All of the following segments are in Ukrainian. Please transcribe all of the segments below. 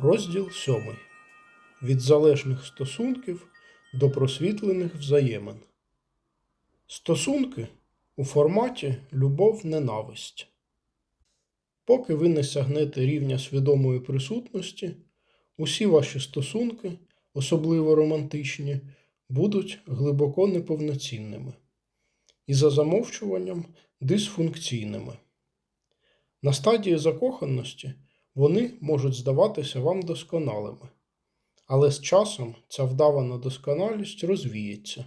Розділ 7. Від залежних стосунків до просвітлених взаємин. Стосунки у форматі любов-ненависть. Поки ви не сягнете рівня свідомої присутності, усі ваші стосунки, особливо романтичні, будуть глибоко неповноцінними і за замовчуванням дисфункційними. На стадії закоханості вони можуть здаватися вам досконалими, але з часом ця вдавана досконалість розвіється,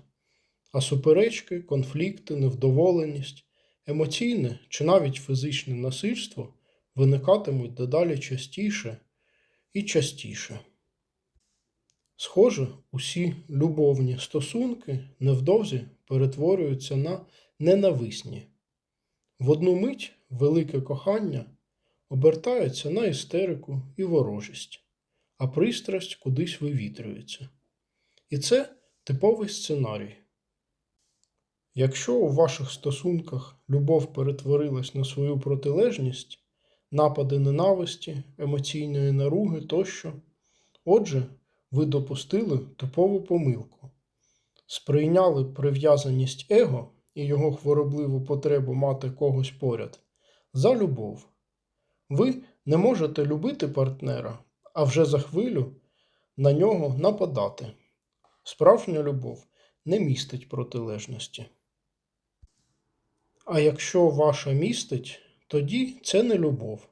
а суперечки, конфлікти, невдоволеність, емоційне чи навіть фізичне насильство виникатимуть дедалі частіше і частіше. Схоже, усі любовні стосунки невдовзі перетворюються на ненависні. В одну мить велике кохання обертається на істерику і ворожість, а пристрасть кудись вивітрюється. І це типовий сценарій. Якщо у ваших стосунках любов перетворилась на свою протилежність, напади ненависті, емоційної наруги тощо, отже, ви допустили типову помилку, сприйняли прив'язаність его і його хворобливу потребу мати когось поряд за любов. Ви не можете любити партнера, а вже за хвилю на нього нападати. Справжня любов не містить протилежності. А якщо ваша містить, тоді це не любов,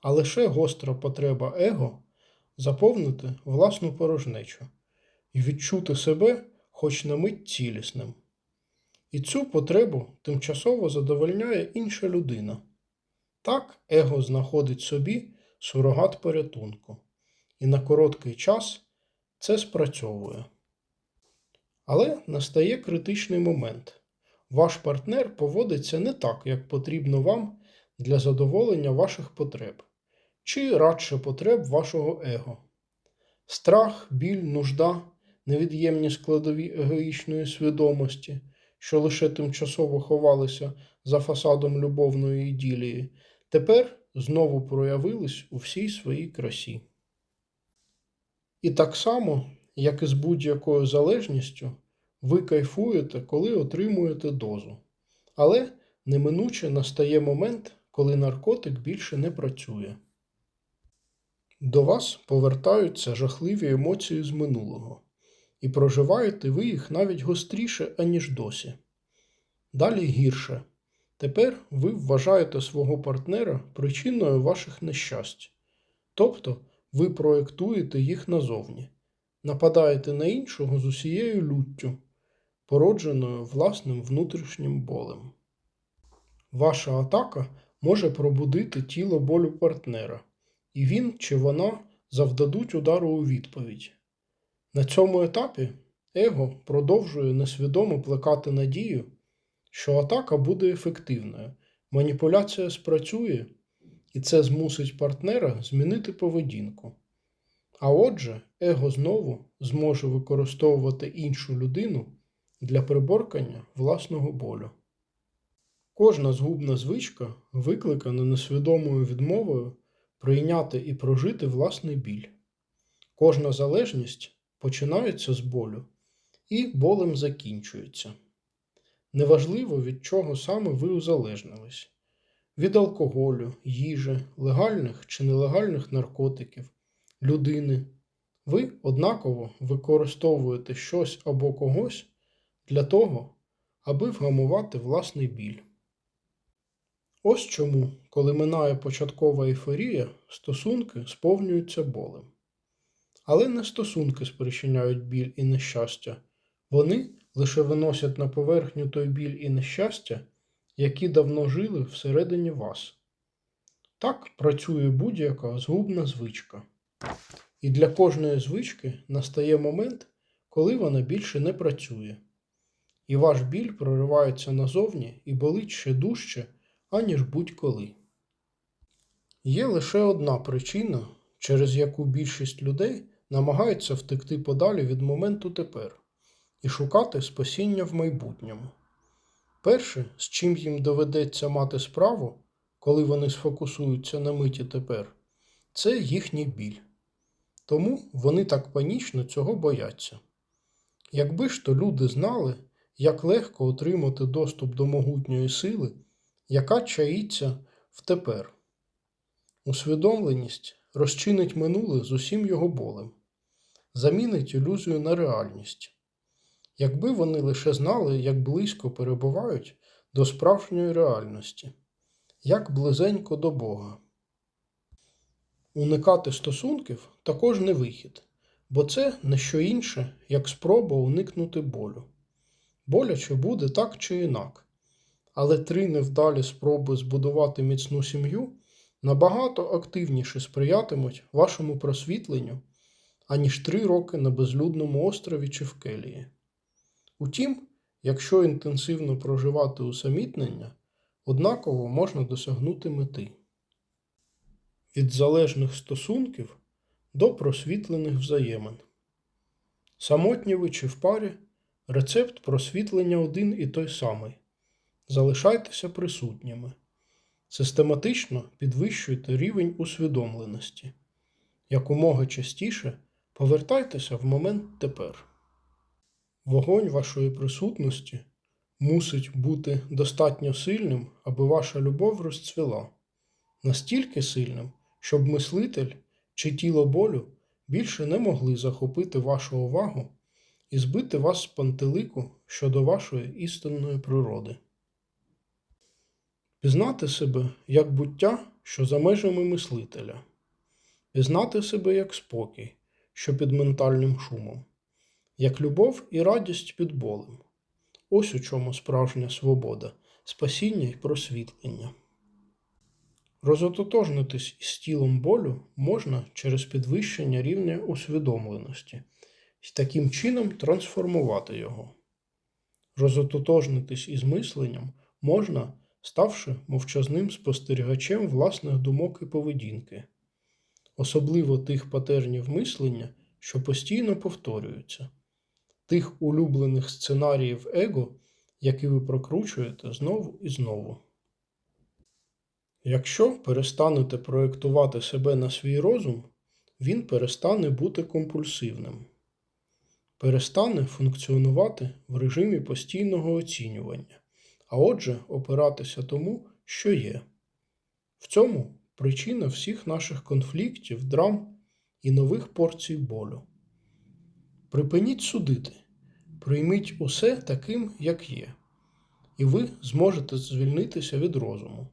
а лише гостра потреба его заповнити власну порожнечу і відчути себе хоч на мить цілісним. І цю потребу тимчасово задовольняє інша людина. Так его знаходить собі сурогат порятунку, і на короткий час це спрацьовує. Але настає критичний момент. Ваш партнер поводиться не так, як потрібно вам для задоволення ваших потреб, чи радше потреб вашого его. Страх, біль, нужда, невід'ємні складові егоїчної свідомості, що лише тимчасово ховалися за фасадом любовної іділії, тепер знову проявились у всій своїй красі. І так само, як і з будь-якою залежністю, ви кайфуєте, коли отримуєте дозу. Але неминуче настає момент, коли наркотик більше не працює. До вас повертаються жахливі емоції з минулого, і проживаєте ви їх навіть гостріше, аніж досі. Далі гірше. Тепер ви вважаєте свого партнера причиною ваших нещасть. Тобто ви проєктуєте їх назовні, нападаєте на іншого з усією люттю, породженою власним внутрішнім болем. Ваша атака може пробудити тіло болю партнера, і він чи вона завдадуть удару у відповідь. На цьому етапі его продовжує несвідомо плекати надію що атака буде ефективною, маніпуляція спрацює, і це змусить партнера змінити поведінку. А отже, его знову зможе використовувати іншу людину для приборкання власного болю. Кожна згубна звичка викликана несвідомою відмовою прийняти і прожити власний біль. Кожна залежність починається з болю і болем закінчується. Неважливо, від чого саме ви узалежнились від алкоголю, їжі, легальних чи нелегальних наркотиків, людини. Ви однаково використовуєте щось або когось для того, аби вгамувати власний біль. Ось чому, коли минає початкова ейфорія, стосунки сповнюються болем. Але не стосунки спричиняють біль і нещастя, вони лише виносять на поверхню той біль і нещастя, які давно жили всередині вас. Так працює будь-яка згубна звичка. І для кожної звички настає момент, коли вона більше не працює. І ваш біль проривається назовні і болить ще дужче, аніж будь-коли. Є лише одна причина, через яку більшість людей намагаються втекти подалі від моменту тепер і шукати спасіння в майбутньому. Перше, з чим їм доведеться мати справу, коли вони сфокусуються на миті тепер, це їхній біль. Тому вони так панічно цього бояться. Якби ж то люди знали, як легко отримати доступ до могутньої сили, яка чаїться в тепер. Усвідомленість розчинить минуле з усім його болем, замінить ілюзію на реальність. Якби вони лише знали, як близько перебувають до справжньої реальності, як близенько до Бога. Уникати стосунків також не вихід, бо це не що інше, як спроба уникнути болю. Боляче буде так чи інак, але три невдалі спроби збудувати міцну сім'ю набагато активніше сприятимуть вашому просвітленню, аніж три роки на безлюдному острові чи в келії. Утім, якщо інтенсивно проживати усамітнення, однаково можна досягнути мети. Від залежних стосунків до просвітлених взаємин. Самотні ви чи в парі рецепт просвітлення один і той самий. Залишайтеся присутніми. Систематично підвищуйте рівень усвідомленості. Якомога частіше повертайтеся в момент тепер. Вогонь вашої присутності мусить бути достатньо сильним, аби ваша любов розцвіла, настільки сильним, щоб мислитель чи тіло болю більше не могли захопити вашу увагу і збити вас з пантелику щодо вашої істинної природи. Пізнати себе як буття, що за межами мислителя, пізнати себе як спокій, що під ментальним шумом, як любов і радість під болем. Ось у чому справжня свобода, спасіння і просвітлення. Розототожнитись із тілом болю можна через підвищення рівня усвідомленості і таким чином трансформувати його. Розототожнитись із мисленням можна, ставши мовчазним спостерігачем власних думок і поведінки, особливо тих патернів мислення, що постійно повторюються, тих улюблених сценаріїв его, які ви прокручуєте знову і знову. Якщо перестанете проєктувати себе на свій розум, він перестане бути компульсивним, перестане функціонувати в режимі постійного оцінювання, а отже, опиратися тому, що є. В цьому причина всіх наших конфліктів, драм і нових порцій болю. Припиніть судити, прийміть усе таким, як є, і ви зможете звільнитися від розуму.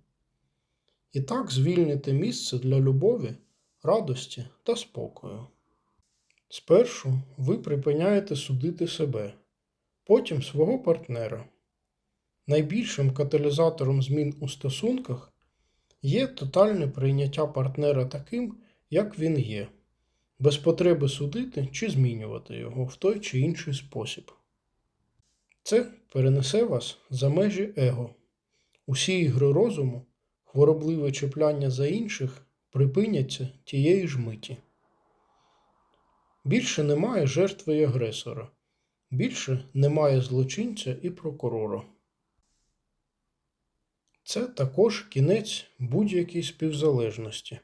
І так звільните місце для любові, радості та спокою. Спершу ви припиняєте судити себе, потім свого партнера. Найбільшим каталізатором змін у стосунках є тотальне прийняття партнера таким, як він є, без потреби судити чи змінювати його в той чи інший спосіб. Це перенесе вас за межі его. Усі ігри розуму хворобливе чіпляння за інших припиняться тієї ж миті. Більше немає жертви і агресора, більше немає злочинця і прокурора. Це також кінець будь-якій співзалежності,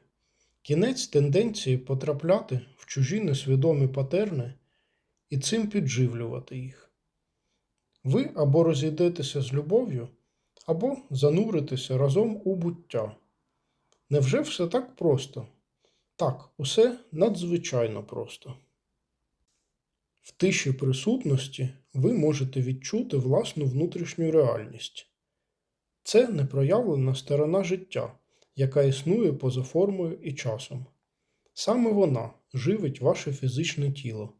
кінець тенденції потрапляти в чужі несвідомі патерни і цим підживлювати їх. Ви або розійдетеся з любов'ю, або зануритися разом у буття. Невже все так просто? Так, усе надзвичайно просто. В тиші присутності ви можете відчути власну внутрішню реальність. Це непроявлена сторона життя, яка існує поза формою і часом. Саме вона живить ваше фізичне тіло.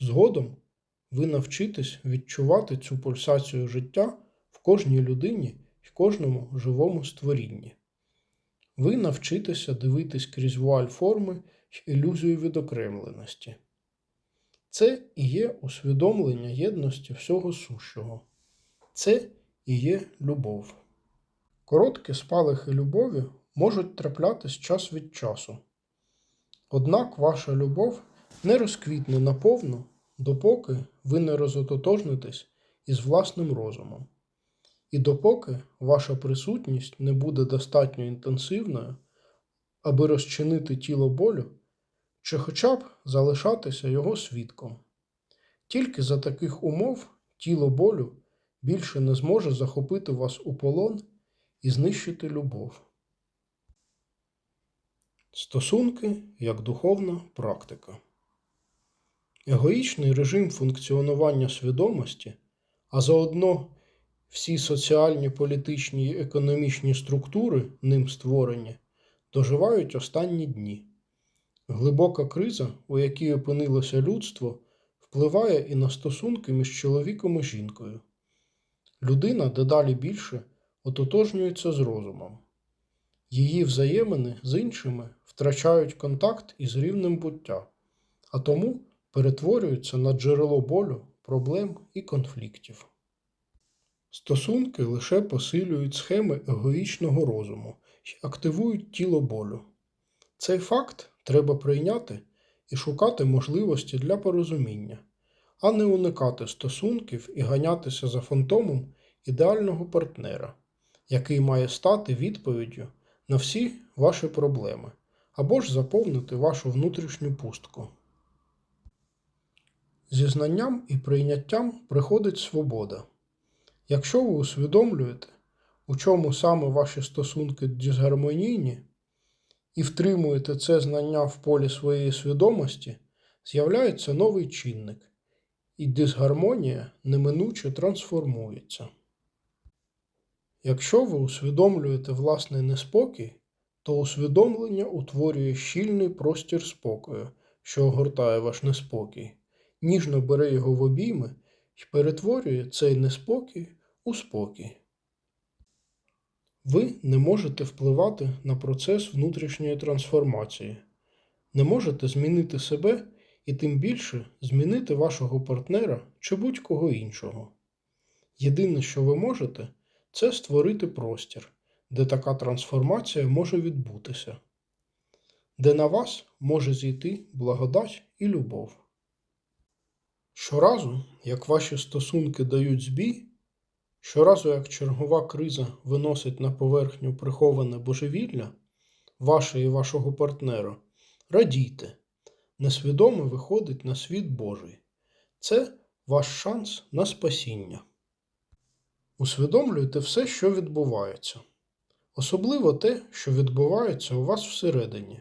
Згодом ви навчитесь відчувати цю пульсацію життя в кожній людині і кожному живому створінні. Ви навчитеся дивитись крізь вуаль форми й ілюзію відокремленості. Це і є усвідомлення єдності всього сущого. Це і є любов. Короткі спалахи любові можуть траплятись час від часу. Однак ваша любов не розквітне наповну, допоки ви не розототожнитесь із власним розумом. І допоки ваша присутність не буде достатньо інтенсивною, аби розчинити тіло болю, чи хоча б залишатися його свідком. Тільки за таких умов тіло болю більше не зможе захопити вас у полон і знищити любов. Стосунки як духовна практика. Егоїчний режим функціонування свідомості, а заодно всі соціальні, політичні і економічні структури, ним створені, доживають останні дні. Глибока криза, у якій опинилося людство, впливає і на стосунки між чоловіком і жінкою. Людина дедалі більше ототожнюється з розумом. Її взаємини з іншими втрачають контакт із рівнем буття, а тому перетворюються на джерело болю, проблем і конфліктів. Стосунки лише посилюють схеми егоїчного розуму і активують тіло болю. Цей факт треба прийняти і шукати можливості для порозуміння, а не уникати стосунків і ганятися за фантомом ідеального партнера, який має стати відповіддю на всі ваші проблеми або ж заповнити вашу внутрішню пустку. Зі знанням і прийняттям приходить свобода. Якщо ви усвідомлюєте, у чому саме ваші стосунки дисгармонійні, і втримуєте це знання в полі своєї свідомості, з'являється новий чинник, і дисгармонія неминуче трансформується. Якщо ви усвідомлюєте власний неспокій, то усвідомлення утворює щільний простір спокою, що огортає ваш неспокій, ніжно бере його в обійми і перетворює цей неспокій у спокій. Ви не можете впливати на процес внутрішньої трансформації, не можете змінити себе і тим більше змінити вашого партнера чи будь-кого іншого. Єдине, що ви можете, це створити простір, де така трансформація може відбутися, де на вас може зійти благодать і любов. Щоразу, як ваші стосунки дають збій, щоразу, як чергова криза виносить на поверхню приховане божевілля, ваше і вашого партнера, радійте, несвідомо виходить на світ Божий. Це ваш шанс на спасіння. Усвідомлюйте все, що відбувається, особливо те, що відбувається у вас всередині.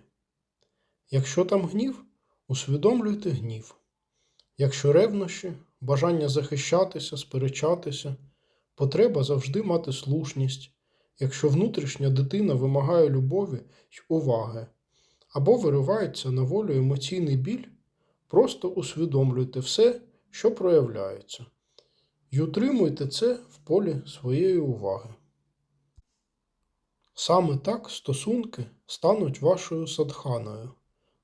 Якщо там гнів, усвідомлюйте гнів. Якщо ревнощі, бажання захищатися, сперечатися, потреба завжди мати слушність, якщо внутрішня дитина вимагає любові й уваги, або виривається на волю емоційний біль, просто усвідомлюйте все, що проявляється, і утримуйте це в полі своєї уваги. Саме так стосунки стануть вашою садханою,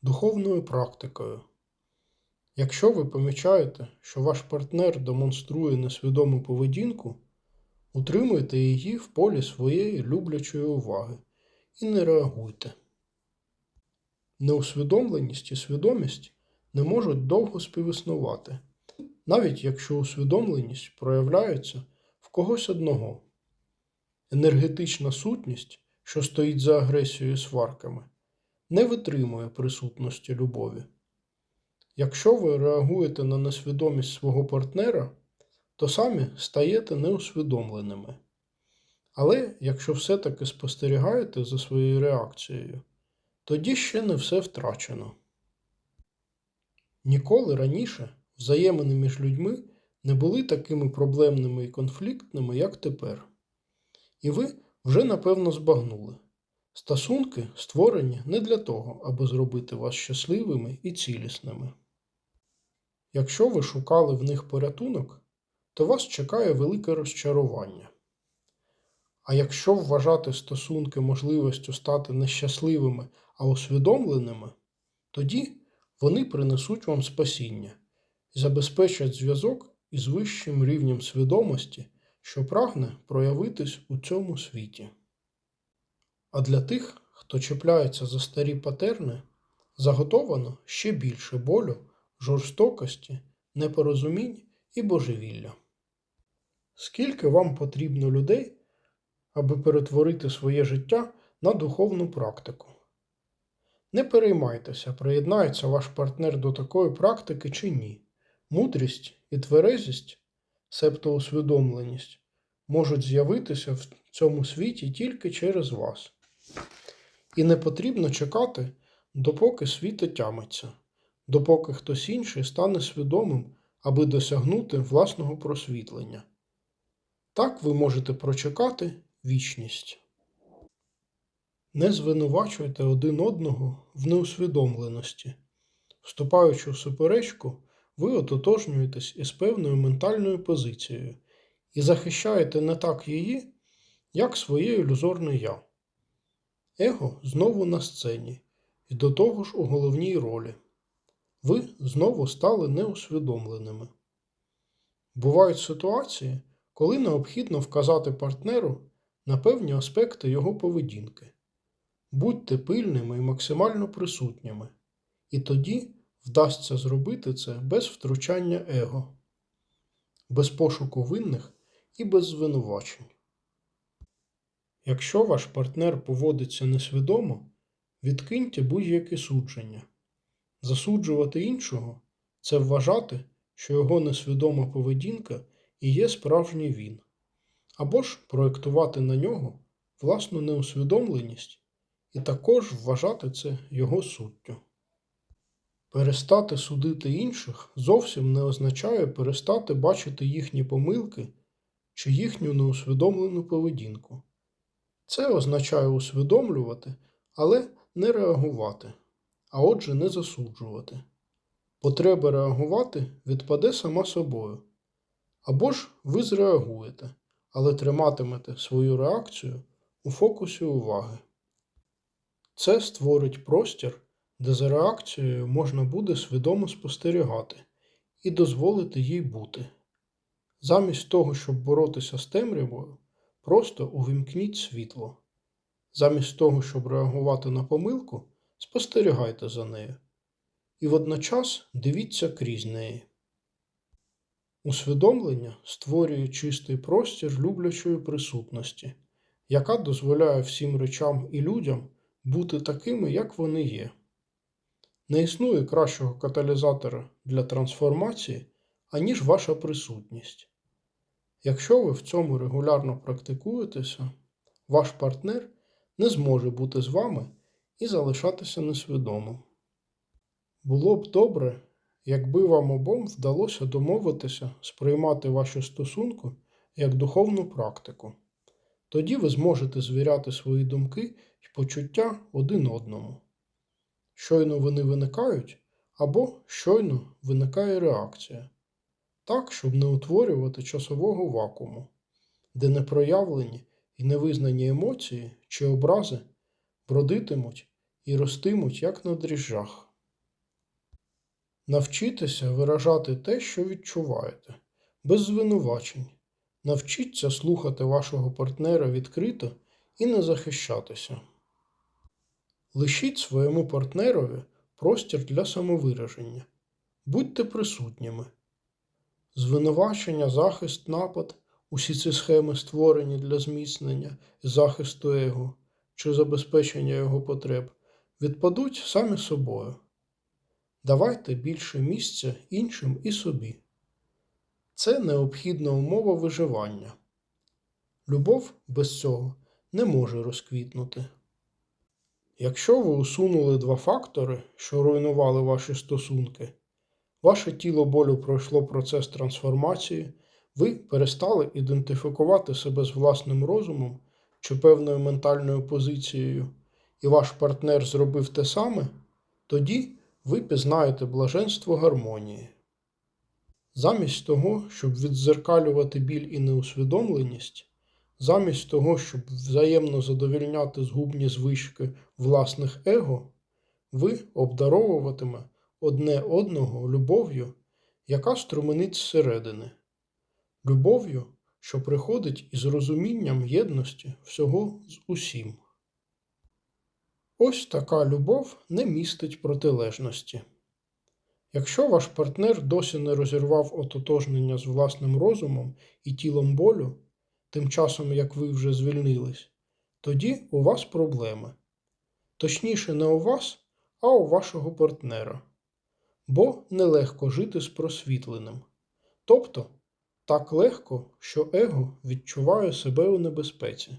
духовною практикою. Якщо ви помічаєте, що ваш партнер демонструє несвідому поведінку, утримуйте її в полі своєї люблячої уваги і не реагуйте. Неусвідомленість і свідомість не можуть довго співіснувати, навіть якщо усвідомленість проявляється в когось одного. Енергетична сутність, що стоїть за агресією і сварками, не витримує присутності любові. Якщо ви реагуєте на несвідомість свого партнера, то самі стаєте неусвідомленими. Але якщо все-таки спостерігаєте за своєю реакцією, тоді ще не все втрачено. Ніколи раніше взаємини між людьми не були такими проблемними і конфліктними, як тепер. І ви вже напевно збагнули. Стосунки створені не для того, аби зробити вас щасливими і цілісними. Якщо ви шукали в них порятунок, то вас чекає велике розчарування. А якщо вважати стосунки можливістю стати нещасливими, а усвідомленими, тоді вони принесуть вам спасіння забезпечать зв'язок із вищим рівнем свідомості, що прагне проявитись у цьому світі. А для тих, хто чіпляється за старі патерни, заготовано ще більше болю, жорстокості, непорозумінь і божевілля. Скільки вам потрібно людей, аби перетворити своє життя на духовну практику? Не переймайтеся, приєднається ваш партнер до такої практики чи ні. Мудрість і тверезість, себто усвідомленість, можуть з'явитися в цьому світі тільки через вас. І не потрібно чекати, допоки світ отямиться, допоки хтось інший стане свідомим, аби досягнути власного просвітлення. Так ви можете прочекати вічність. Не звинувачуйте один одного в неусвідомленості. Вступаючи в суперечку, ви ототожнюєтесь із певною ментальною позицією і захищаєте не так її, як своє ілюзорне я. Его знову на сцені, і до того ж у головній ролі. Ви знову стали неусвідомленими. Бувають ситуації, коли необхідно вказати партнеру на певні аспекти його поведінки. Будьте пильними і максимально присутніми, і тоді вдасться зробити це без втручання его, без пошуку винних і без звинувачень. Якщо ваш партнер поводиться несвідомо, відкиньте будь-яке судження. Засуджувати іншого це вважати, що його несвідома поведінка і є справжній він, або ж проєктувати на нього власну неусвідомленість і також вважати це його суттю. Перестати судити інших зовсім не означає перестати бачити їхні помилки чи їхню неусвідомлену поведінку. Це означає усвідомлювати, але не реагувати, а отже, не засуджувати. Потреба реагувати відпаде сама собою. Або ж ви зреагуєте, але триматимете свою реакцію у фокусі уваги. Це створить простір, де за реакцією можна буде свідомо спостерігати і дозволити їй бути. Замість того, щоб боротися з темрявою, просто увімкніть світло. Замість того, щоб реагувати на помилку, спостерігайте за нею. І водночас дивіться крізь неї. Усвідомлення створює чистий простір люблячої присутності, яка дозволяє всім речам і людям бути такими, як вони є. Не існує кращого каталізатора для трансформації, аніж ваша присутність. Якщо ви в цьому регулярно практикуєтеся, ваш партнер не зможе бути з вами і залишатися несвідомим. Було б добре, якби вам обом вдалося домовитися сприймати ваші стосунки як духовну практику. Тоді ви зможете звіряти свої думки і почуття один одному. Щойно вони виникають, або щойно виникає реакція, так, щоб не утворювати часового вакууму, де непроявлені і невизнані емоції чи образи бродитимуть і ростимуть, як на дріжджах. Навчітеся виражати те, що відчуваєте, без звинувачень. Навчіться слухати вашого партнера відкрито і не захищатися. Лишіть своєму партнерові простір для самовираження. Будьте присутніми. Звинувачення, захист, напад усі ці схеми створені для зміцнення і захисту его чи забезпечення його потреб, відпадуть самі собою. Давайте більше місця іншим і собі. Це необхідна умова виживання. Любов без цього не може розквітнути. Якщо ви усунули два фактори, що руйнували ваші стосунки, ваше тіло болю пройшло процес трансформації, ви перестали ідентифікувати себе з власним розумом чи певною ментальною позицією, і ваш партнер зробив те саме, тоді ви пізнаєте блаженство гармонії. Замість того, щоб віддзеркалювати біль і неусвідомленість, замість того, щоб взаємно задовільняти згубні звички власних его, ви обдаровуватиме одне одного любов'ю, яка струменить зсередини, любов'ю, що приходить із розумінням єдності всього з усім. Ось така любов не містить протилежності. Якщо ваш партнер досі не розірвав ототожнення з власним розумом і тілом болю, тим часом як ви вже звільнились, тоді у вас проблеми. Точніше, не у вас, а у вашого партнера. Бо нелегко жити з просвітленим. Тобто так легко, що его відчуває себе у небезпеці.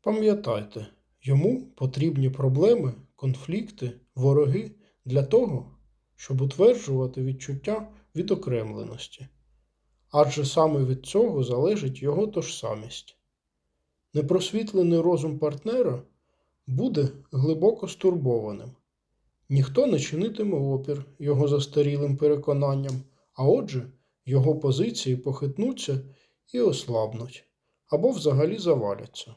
Пам'ятайте, йому потрібні проблеми, конфлікти, вороги для того, щоб утверджувати відчуття відокремленості. Адже саме від цього залежить його тожсамість. Непросвітлений розум партнера буде глибоко стурбованим. Ніхто не чинитиме опір його застарілим переконанням, а отже, його позиції похитнуться і ослабнуть або взагалі заваляться.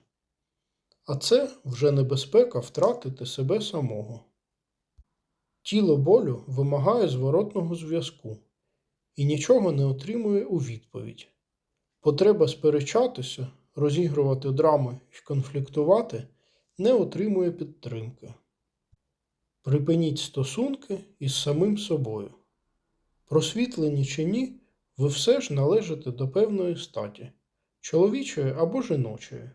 А це вже небезпека втратити себе самого. Тіло болю вимагає зворотного зв'язку і нічого не отримує у відповідь. Потреба сперечатися, розігрувати драми і конфліктувати не отримує підтримки. Припиніть стосунки із самим собою. Просвітлені чи ні, ви все ж належите до певної статі чоловічої або жіночої,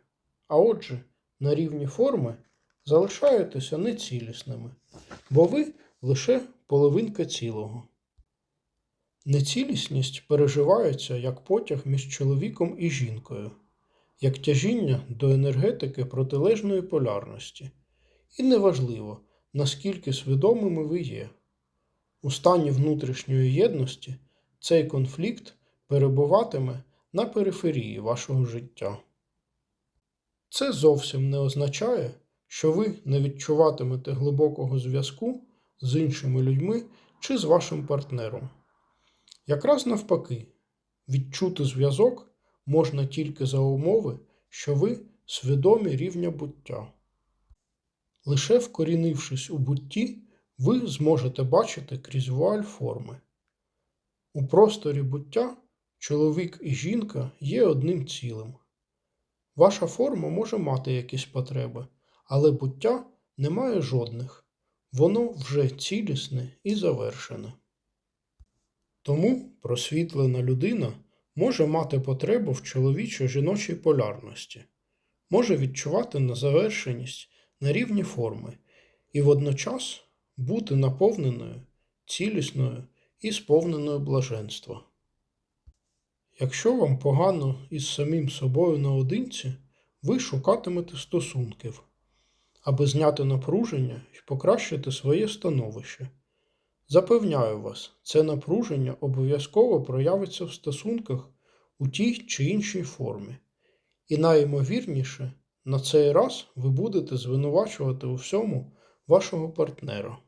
а отже, на рівні форми залишаєтеся нецілісними, бо ви лише половинка цілого. Нецілісність переживається як потяг між чоловіком і жінкою, як тяжіння до енергетики протилежної полярності, і неважливо, наскільки свідомими ви є. У стані внутрішньої єдності цей конфлікт перебуватиме на периферії вашого життя. Це зовсім не означає, що ви не відчуватимете глибокого зв'язку з іншими людьми чи з вашим партнером. Якраз навпаки, відчути зв'язок можна тільки за умови, що ви свідомі рівня буття. Лише вкорінившись у бутті, ви зможете бачити крізь вуаль форми. У просторі буття чоловік і жінка є одним цілим. Ваша форма може мати якісь потреби, але буття не має жодних. Воно вже цілісне і завершене. Тому просвітлена людина може мати потребу в чоловічо-жіночій полярності, може відчувати незавершеність на рівні форми і водночас бути наповненою, цілісною і сповненою блаженства. Якщо вам погано із самим собою наодинці, ви шукатимете стосунків, аби зняти напруження і покращити своє становище. Запевняю вас, це напруження обов'язково проявиться в стосунках у тій чи іншій формі, і найімовірніше, на цей раз ви будете звинувачувати у всьому вашого партнера.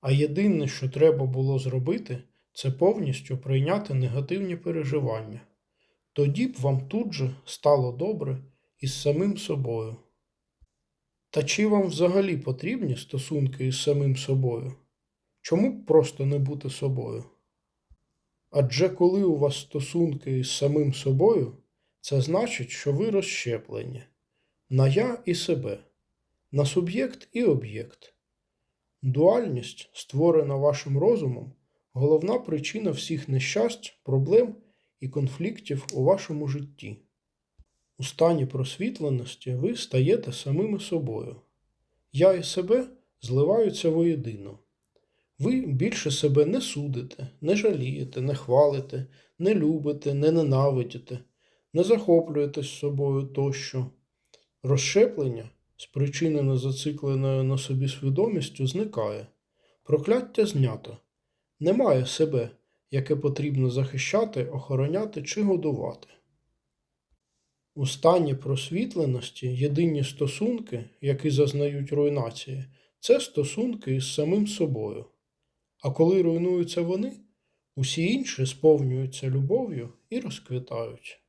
А єдине, що треба було зробити, це повністю прийняти негативні переживання. Тоді б вам тут же стало добре із самим собою. Та чи вам взагалі потрібні стосунки із самим собою? Чому просто не бути собою? Адже коли у вас стосунки із самим собою, це значить, що ви розщеплені на я і себе, на суб'єкт і об'єкт. Дуальність, створена вашим розумом, головна причина всіх нещасть, проблем і конфліктів у вашому житті. У стані просвітленості ви стаєте самими собою. Я і себе зливаються воєдино. Ви більше себе не судите, не жалієте, не хвалите, не любите, не ненавидите, не захоплюєтесь собою тощо. Розщеплення, спричинене зацикленою на собі свідомістю, зникає. Прокляття знято. Немає себе, яке потрібно захищати, охороняти чи годувати. У стані просвітленості єдині стосунки, які зазнають руйнації, це стосунки із самим собою. А коли руйнуються вони, усі інші сповнюються любов'ю і розквітають.